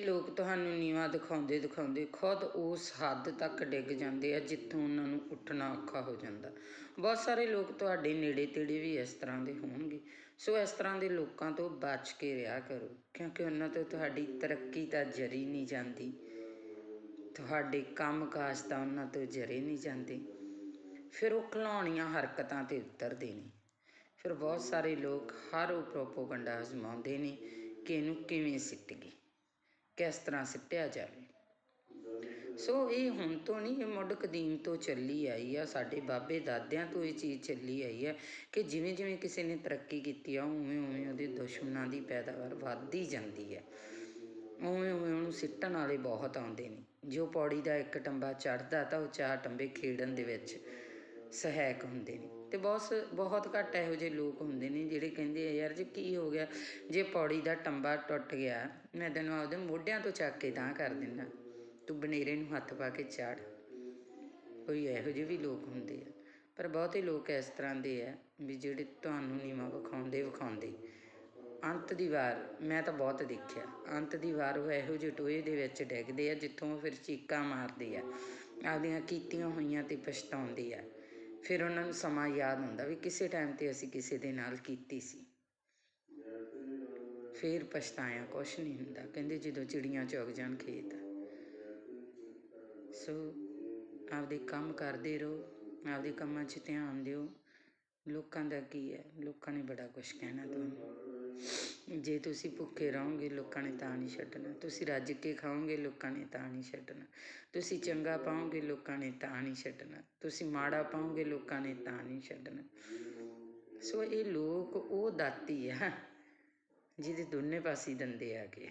ਲੋਕ ਤੁਹਾਨੂੰ ਨੀਵਾਂ ਦਿਖਾਉਂਦੇ ਦਿਖਾਉਂਦੇ ਖੁਦ ਉਸ ਹੱਦ ਤੱਕ ਡਿੱਗ ਜਾਂਦੇ ਆ ਜਿੱਥੋਂ ਉਹਨਾਂ ਨੂੰ ਉੱਠਣਾ ਔਖਾ ਹੋ ਜਾਂਦਾ। ਬਹੁਤ ਸਾਰੇ ਲੋਕ ਤੁਹਾਡੇ ਨੇੜੇ ਤੇੜੇ ਵੀ ਇਸ ਤਰ੍ਹਾਂ ਦੇ ਹੋਣਗੇ। ਸੋ ਇਸ ਤਰ੍ਹਾਂ ਦੇ ਲੋਕਾਂ ਤੋਂ ਬਚ ਕੇ ਰਿਹਾ ਕਰੋ, ਕਿਉਂਕਿ ਉਹਨਾਂ ਤੋਂ ਤੁਹਾਡੀ ਤਰੱਕੀ ਤਾਂ ਜਰੀ ਨਹੀਂ ਜਾਂਦੀ। ਤੁਹਾਡੇ ਕੰਮਕਾਜ ਤਾਂ ਉਹਨਾਂ ਤੋਂ ਜਰੇ ਨਹੀਂ ਜਾਂਦੇ। ਫਿਰ ਉਹ ਖਲਾਉਣੀਆਂ ਹਰਕਤਾਂ ਤੇ ਉਤਰਦੇ ਨੇ। ਫਿਰ ਬਹੁਤ ਸਾਰੇ ਲੋਕ ਹਰ ਉਹ ਪ੍ਰੋਪੋਗੰਡਾ ਅਜ਼ਮਾਉਂਦੇ ਨੇ ਕਿ ਇਹਨੂੰ ਕਿਵੇਂ ਸਿੱਟੀਏ ਕਿਸ ਤਰ੍ਹਾਂ ਸਿੱਟਿਆ ਜਾਵੇ। ਸੋ ਇਹ ਹੁਣ ਤੋਂ ਨਹੀਂ, ਇਹ ਮੁੱਢ ਕਦੀਮ ਤੋਂ ਚੱਲੀ ਆਈ ਆ। ਸਾਡੇ ਬਾਬੇ ਦਾਦਿਆਂ ਤੋਂ ਇਹ ਚੀਜ਼ ਚੱਲੀ ਆਈ ਆ ਕਿ ਜਿਵੇਂ ਜਿਵੇਂ ਕਿਸੇ ਨੇ ਤਰੱਕੀ ਕੀਤੀ ਆ, ਉਵੇਂ ਉਵੇਂ ਉਹਦੇ ਦੁਸ਼ਮਣਾਂ ਦੀ ਪੈਦਾਵਾਰ ਵੱਧਦੀ ਜਾਂਦੀ ਹੈ ਉਵੇਂ ਉਵੇਂ ਉਹਨੂੰ ਸਿੱਟਣ ਵਾਲੇ ਬਹੁਤ ਆਉਂਦੇ ਨੇ। ਜੋ ਪੌੜੀ ਦਾ ਇੱਕ ਟੰਬਾ ਚੜਦਾ ਤਾਂ ਉਹ ਚਾਰ ਟੰਬੇ ਖੇਡਣ ਦੇ ਵਿੱਚ ਸਹਾਇਕ ਹੁੰਦੇ ਨੇ। ਤੇ ਬਹੁਤ ਬਹੁਤ ਘੱਟ ਇਹੋ ਜਿਹੇ ਲੋਕ ਹੁੰਦੇ ਨੇ ਜਿਹੜੇ ਕਹਿੰਦੇ ਆ, ਯਾਰ ਜੇ ਕੀ ਹੋ ਗਿਆ? ਜੇ ਪੌੜੀ ਦਾ ਟੰਬਾ ਟੁੱਟ ਗਿਆ, ਮੈਂ ਤੈਨੂੰ ਆਪਦੇ ਮੋਢਿਆਂ ਤੋਂ ਚੱਕ ਕੇ ਤਾਂ ਕਰ ਦਿੰਦਾ। ਤੂੰ ਬਨੇਰੇ ਨੂੰ ਹੱਥ ਪਾ ਕੇ ਚਾੜ। ਕੋਈ ਇਹੋ ਜਿਹੇ ਵੀ ਲੋਕ ਹੁੰਦੇ ਆ। ਪਰ ਬਹੁਤੇ ਲੋਕ ਇਸ ਤਰ੍ਹਾਂ ਦੇ ਆ ਵੀ ਜਿਹੜੇ ਤੁਹਾਨੂੰ ਨੀਵਾਂ ਵਿਖਾਉਂਦੇ ਵਿਖਾਉਂਦੇ। ਅੰਤ ਦੀ ਵਾਰ, ਮੈਂ ਤਾਂ ਬਹੁਤ ਦੇਖਿਆ। ਅੰਤ ਦੀ ਵਾਰ ਉਹ ਇਹੋ ਜਿਹੇ ਟੋਏ ਦੇ ਵਿੱਚ ਡਿੱਗਦੇ ਆ, ਜਿੱਥੋਂ ਫਿਰ ਚੀਕਾਂ ਮਾਰਦੇ ਆ। ਆਪਦੀਆਂ ਕੀਤੀਆਂ ਹੋਈਆਂ ਤੇ ਪਛਤਾਉਂਦੇ ਆ। ਫਿਰ ਉਹਨਾਂ ਨੂੰ ਸਮਾਂ ਯਾਦ ਹੁੰਦਾ ਵੀ ਕਿਸੇ ਟਾਈਮ ਤੇ ਅਸੀਂ ਕਿਸੇ ਦੇ ਨਾਲ ਕੀਤੀ ਸੀ। ਫਿਰ ਪਛਤਾਇਆ, ਕੁਛ ਨਹੀਂ ਹੁੰਦਾ। ਕਹਿੰਦੇ ਜਦੋਂ ਚਿੜੀਆਂ ਚੁਗ ਜਾਣ ਖੇਤ। ਸੋ ਆਪਦੇ ਕੰਮ ਕਰਦੇ ਰਹੋ, ਆਪਦੇ ਕੰਮਾਂ 'ਚ ਧਿਆਨ ਦਿਓ। ਲੋਕਾਂ ਦਾ ਕੀ ਹੈ? ਲੋਕਾਂ ਨੇ ਬੜਾ ਕੁਝ ਕਹਿਣਾ ਤੁਹਾਨੂੰ। ਜੇ ਤੁਸੀਂ ਭੁੱਖੇ ਰਹੋਗੇ, ਲੋਕਾਂ ਨੇ ਤਾਂ ਨਹੀਂ ਛੱਡਣਾ। ਤੁਸੀਂ ਰੱਜ ਕੇ ਖਾਓਗੇ, ਲੋਕਾਂ ਨੇ ਤਾਂ ਨਹੀਂ ਛੱਡਣਾ। ਤੁਸੀਂ ਚੰਗਾ ਪਾਓਗੇ, ਲੋਕਾਂ ਨੇ ਤਾਂ ਨਹੀਂ ਛੱਡਣਾ। ਤੁਸੀਂ ਮਾੜਾ ਪਾਓਗੇ, ਲੋਕਾਂ ਨੇ ਤਾਂ ਨਹੀਂ ਛੱਡਣਾ। ਸੋ ਇਹ ਲੋਕ, ਉਹ ਦਾਤੀ ਆ, ਜਿਹਦੇ ਦੋਨੇ ਪਾਸੇ ਦੰਦੇ ਆ। ਗਏ